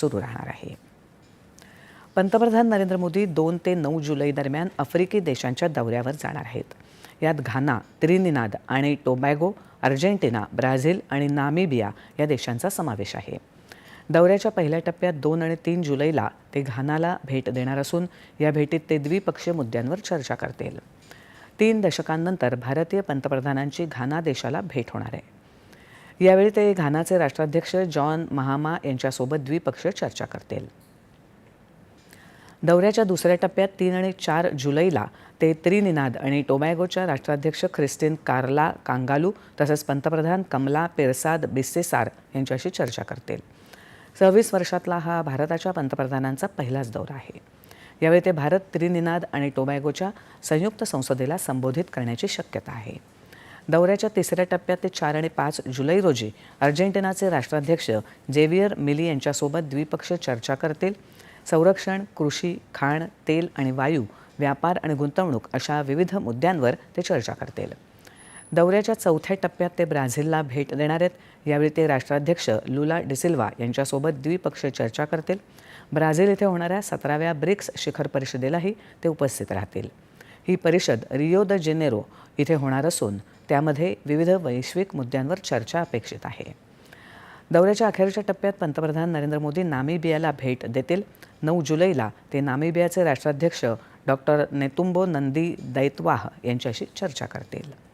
सुरू राहणार आहे. पंतप्रधान नरेंद्र मोदी दोन ते नऊ जुलै दरम्यान आफ्रिकी देशांच्या दौऱ्यावर जाणार आहेत. यात घाना त्रिनिनाद आणि टोबॅगो अर्जेंटिना ब्राझील आणि नामिबिया या देशांचा समावेश आहे. दौऱ्याच्या पहिल्या टप्प्यात दोन आणि तीन जुलैला ते घानाला भेट देणार असून या भेटीत ते द्विपक्षीय मुद्द्यांवर चर्चा करतील. तीन दशकांनंतर भारतीय पंतप्रधानांची घाना देशाला भेट होणार आहे. यावेळी ते घानाचे राष्ट्राध्यक्ष जॉन महामा यांच्यासोबत द्विपक्षीय चर्चा करतील. दौऱ्याच्या दुसऱ्या टप्प्यात तीन आणि चार जुलैला ते त्रिनिनाद आणि टोबॅगोच्या राष्ट्राध्यक्ष ख्रिस्टिन कार्ला कांगालू तसंच पंतप्रधान कमला पेरसाद बिस्सेसार यांच्याशी चर्चा करतील. सव्वीस वर्षातला हा भारताच्या पंतप्रधानांचा पहिलाच दौरा आहे. यावेळी ते भारत त्रिनिनाद आणि टोबॅगोच्या संयुक्त संसदेला संबोधित करण्याची शक्यता आहे. दौऱ्याच्या तिसऱ्या टप्प्यात ते चार आणि पाच जुलै रोजी अर्जेंटिनाचे राष्ट्राध्यक्ष जेवियर मिली यांच्यासोबत द्विपक्षीय चर्चा करतील. संरक्षण कृषी खाण तेल आणि वायू व्यापार आणि गुंतवणूक अशा विविध मुद्द्यांवर ते चर्चा करतील. दौऱ्याच्या चौथ्या टप्प्यात ते ब्राझीलला भेट देणार आहेत. यावेळी ते राष्ट्राध्यक्ष लुला डिसिल्वा यांच्यासोबत द्विपक्षीय चर्चा करतील. ब्राझील इथे होणाऱ्या सतराव्या ब्रिक्स शिखर परिषदेलाही ते उपस्थित राहतील. ही परिषद रियो द जेनेरो इथे होणार असून त्यामध्ये विविध वैश्विक मुद्द्यांवर चर्चा अपेक्षित आहे. दौऱ्याच्या अखेरच्या टप्प्यात पंतप्रधान नरेंद्र मोदी नामिबियाला भेट देतील. नऊ जुलैला ते नामिबियाचे राष्ट्राध्यक्ष डॉक्टर नेतुंबो नंदी दैतवाह यांच्याशी चर्चा करतील.